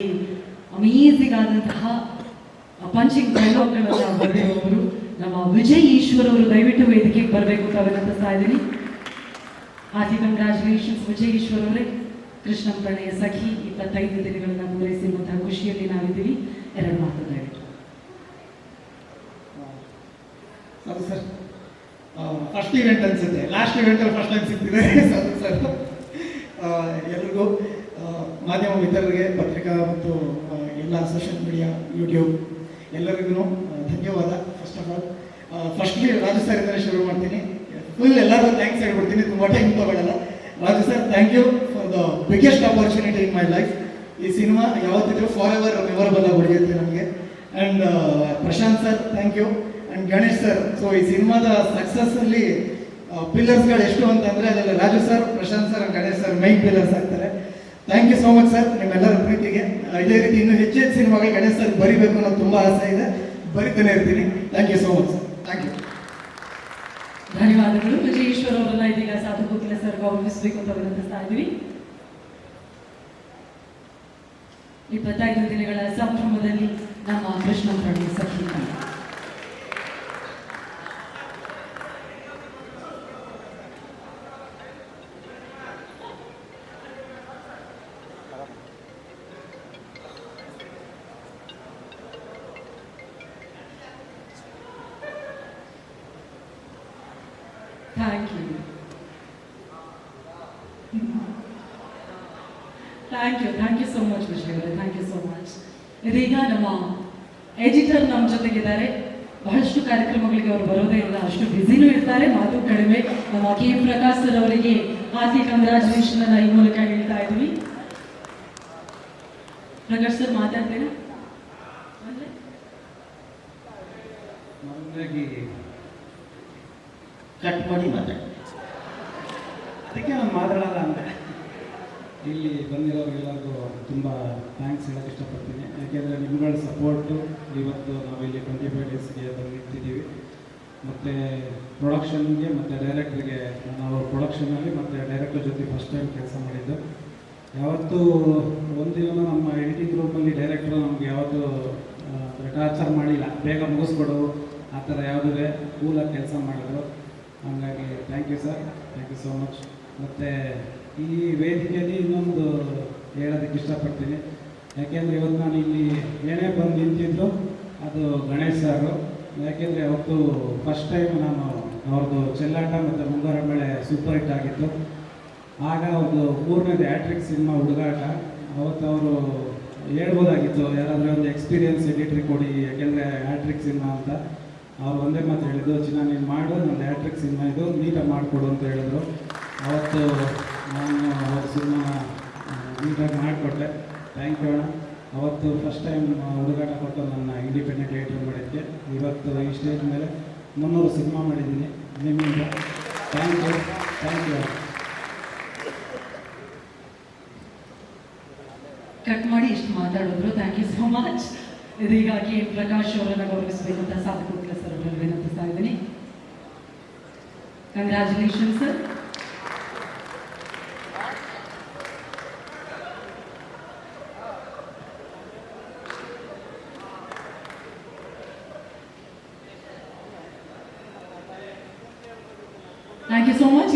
Amazing ಆದಂತಹ punching ಬರೆದಿರುವವರು ನಮ್ಮ ವಿಜಯ್ ಈಶ್ವರ್ ಅವರು ದಯವಿಟ್ಟು ವೇದಿಕೆಗೆ ಬರಬೇಕು ಅಂತ ವಿನಂತಿಸ್ತಾ ಇದ್ದೀನಿ. ಹಾರ್ಟಿ ಕಂಗ್ರಾಚುಲೇಷನ್ಸ್ ವಿಜಯ್ ಈಶ್ವರ್ ಅವರೇ ಕೃಷ್ಣ ಪ್ರಣಯ ಸಖಿ, ಇಪ್ಪತ್ತೈದು ದಿನಗಳನ್ನ ಪೂರೈಸಿರುವಂತಹ ಖುಷಿಯಲ್ಲಿ ನಾವಿದ್ದೀವಿ. ಎರಡು ಮಾತು ದಯವಿಟ್ಟು. ಸರ್. ಫಸ್ಟ್ ಇವೆಂಟ್ ಅನ್ಸುತ್ತೆ. Last event first time ಸಿಗ್ತಿದೆ. Sir. ಎಲ್ರಿಗೂ ಮಾಧ್ಯಮ ಮಿತ್ರರಿಗೆ ಪತ್ರಿಕಾ ಮತ್ತು ಎಲ್ಲ ಸೋಷಿಯಲ್ ಮೀಡಿಯಾ ಯೂಟ್ಯೂಬ್ ಎಲ್ಲರಿಗೂ ಧನ್ಯವಾದ. First of all firstly Raju sir ಇಂದಲೇ ಶುರು ಮಾಡ್ತೀನಿ. ಫುಲ್ ಎಲ್ಲರೂ ಥ್ಯಾಂಕ್ಸ್ ಹೇಳ್ಬಿಡ್ತೀನಿ. ತುಂಬ ಟೈಮ್ ತಗೊಳ್ಳಲ್ಲ Raju sir thank you for the biggest opportunity in my life ಈ ಸಿನಿಮಾ ಯಾವತ್ತಿದ್ರು ಫಾರ್ ಎವರ್ ಮೆಮೊರಬಲ್ ಆಗಿ ಉಳಿಯುತ್ತೆ ನಮಗೆ. And Prashanth sir thank you and Ganesh sir so ಈ ಸಿನಿಮಾದ ಸಕ್ಸಸ್ ಅಲ್ಲಿ ಪಿಲ್ಲರ್ಸ್ಗಳು ಎಷ್ಟು ಅಂತಂದ್ರೆ, ಅದರಲ್ಲಿ Raju sir Prashanth sir Ganesh sir main pillars ಆಗ್ತಾರೆ. Thank you so much sir ನಿಮ್ಮೆಲ್ಲರ ಪ್ರೀತಿಗೆ. ಇದೇ ರೀತಿ ಇನ್ನೂ ಹೆಚ್ಚು ಹೆಚ್ಚು ಸಿನಿಮಾಗಳು ಗಣೇಶ್ ಸರ್ ಬರಿಬೇಕು ಅನ್ನೋದು ತುಂಬ ಆಸೆ ಇದೆ. ಬರಿತಾನೆ ಇರ್ತೀನಿ. Thank you so much sir thank you ಧನ್ಯವಾದಗಳು. ವಿಜಯ್ ಈಶ್ವರ್ ಅವರನ್ನ ಇದೀಗ ಸಾಧು ಕೋಕಿಲ ಸರ್ ಗೌರವಿಸಬೇಕು ಅಂತ ವಿನಂತಿಸ್ತಾ ಇದ್ದೀವಿ. ಇಪ್ಪತ್ತೈದು ದಿನಗಳ ಸಂಭ್ರಮದಲ್ಲಿ ನಮ್ಮ Krishna Pranaya Sakhi you. Thank you thank you so much so thank you so much ಇದೀಗ ನಮ್ಮ ಎಡಿಟರ್ ನಮ್ಮ ಜೊತೆಗಿದ್ದಾರೆ. ಬಹಳಷ್ಟು ಕಾರ್ಯಕ್ರಮಗಳಿಗೆ ಅವರು ಬರೋದೇ ಇಲ್ಲ. ಅಷ್ಟು ಬ್ಯುಸಿನೂ ಇರ್ತಾರೆ. ಮಾತು ಕಡಿಮೆ. ನಮ್ಮ ಕೆ. ಪ್ರಕಾಶ್ ಸರ್ ಅವರಿಗೆ ಹಾರ್ಟಿ ಕಂಗ್ರಾಚುಲೇಷನ್ ಅನ್ನ ಈ ಮೂಲಕ ಹೇಳ್ತಾ ಇದ್ವಿ. ಪ್ರಕಾಶ್ ಸರ್ ಮಾತಾಡ್ತೀರಾ ಕಟ್ ಮಾಡಿ ಮಾತಾಡಿ. ಅದಕ್ಕೆ ನಾನು ಮಾತಾಡಲ್ಲ ಅಂದೆ ಇಲ್ಲಿ ಬಂದಿರೋರಿಗೆಲ್ಲರಿಗೂ ತುಂಬ ಥ್ಯಾಂಕ್ಸ್ ಹೇಳಕ್ಕೆ ಇಷ್ಟಪಡ್ತೀನಿ. ಯಾಕೆಂದರೆ ನಿಮ್ಗಳ ಸಪೋರ್ಟು ಇವತ್ತು ನಾವಿಲ್ಲಿ ಟ್ವೆಂಟಿ ಫೈವ್ ಡೇಸ್ಗೆ ಬಂದು ನಿಂತಿದ್ದೀವಿ. ಮತ್ತು ಪ್ರೊಡಕ್ಷನ್ಗೆ ಮತ್ತು ಡೈರೆಕ್ಟ್ರಿಗೆ ನಾವು ಪ್ರೊಡಕ್ಷನಲ್ಲಿ ಮತ್ತು ಡೈರೆಕ್ಟರ್ ಜೊತೆ ಫಸ್ಟ್ ಟೈಮ್ ಕೆಲಸ ಮಾಡಿದ್ದು. ಯಾವತ್ತೂ ಒಂದಿನ ನಮ್ಮ ಎಡಿಟಿಂಗ್ ರೂಮಲ್ಲಿ ಡೈರೆಕ್ಟ್ರು ನಮ್ಗೆ ಯಾವತ್ತೂ ಟಾರ್ಚರ್ ಮಾಡಿಲ್ಲ. ಬೇಗ ಮುಗಿಸ್ಬಿಡು. ಆ ಥರ ಯಾವುದೇ ಕೂಲಾಗಿ ಕೆಲಸ ಮಾಡಿದ್ರು. ಹಾಗಾಗಿ thank you sir thank you so much ಮತ್ತು ಈ ವೇದಿಕೆಯಲ್ಲಿ ಇನ್ನೊಂದು ಹೇಳೋದಕ್ಕೆ ಇಷ್ಟಪಡ್ತೀನಿ. ಯಾಕೆಂದರೆ ಇವತ್ತು ನಾನು ಇಲ್ಲಿ ಏನೇ ಬಂದು ನಿಂತಿದ್ದು ಅದು ಗಣೇಶ್ ಸಾರು ಯಾಕೆಂದರೆ ಅವತ್ತು ಫಸ್ಟ್ ಟೈಮ್ ನಾನು ಅವ್ರದ್ದು ಚೆಲ್ಲಾಟ ಮತ್ತು ಮುಂಗಾರ ಮೇಲೆ ಸೂಪರ್ ಹಿಟ್ ಆಗಿತ್ತು. ಆಗ ಒಂದು ಮೂರನೇದು ಹ್ಯಾಟ್ರಿಕ್ ಸಿನಿಮಾ ಹುಡುಗಾಟ. ಅವತ್ತು ಅವರು ಹೇಳ್ಬೋದಾಗಿತ್ತು, ಯಾರಾದರೂ ಒಂದು ಎಕ್ಸ್ಪೀರಿಯನ್ಸ್ ಎಡಿಟ್ರಿ ಕೊಡಿ, ಯಾಕೆಂದರೆ ಹ್ಯಾಟ್ರಿಕ್ ಸಿನಿಮಾ ಅಂತ. ಅವ್ರು ಒಂದೇ ಮಾತು ಹೇಳಿದ್ದು ಚಿನ್ನ ನೀನು ಮಾಡು ನನ್ನ ಹ್ಯಾಟ್ರಿಕ್ ಸಿನಿಮಾ ಇದು ನೀಟಾಗಿ ಮಾಡಿಕೊಡು ಅಂತ ಹೇಳಿದ್ರು. ಅವತ್ತು ನಾನು ಅವ್ರ ಸಿನಿಮಾ ನೀಟಾಗಿ ಮಾಡಿಕೊಟ್ಟೆ ಥ್ಯಾಂಕ್ ಯು ಅಣ್ಣ. ಅವತ್ತು ಫಸ್ಟ್ ಟೈಮ್ ಹುಡುಗಾಟ ಕೊಟ್ಟು ನನ್ನ ಇಂಡಿಪೆಂಡೆಂಟ್ ಎಡಿಟರ್ ಮಾಡಿದ್ದೆ ಇವತ್ತು ಈ ಸ್ಟೇಜ್ ಮೇಲೆ ಮುನ್ನೂರು ಸಿನಿಮಾ ಮಾಡಿದ್ದೀನಿ. ನಿಮ್ಮಿಂದ thank you thank you cut ಮಾಡಿ ಇಷ್ಟು ಮಾತಾಡಿದ್ರು. ಥ್ಯಾಂಕ್ ಯು ಸೋ ಮಚ್ ಇದೀಗ ಕೆ ಪ್ರಕಾಶ್ ಅವರನ್ನ ಗೌರವಿಸಬೇಕು ಅಂತ ಸಾಧಕೋತ್ಲ ಸರ್ ಅವರಲ್ಲಿ ವಿನಂತಿಸ್ತಾ ಇದ್ದೀನಿ congratulation sir thank you so much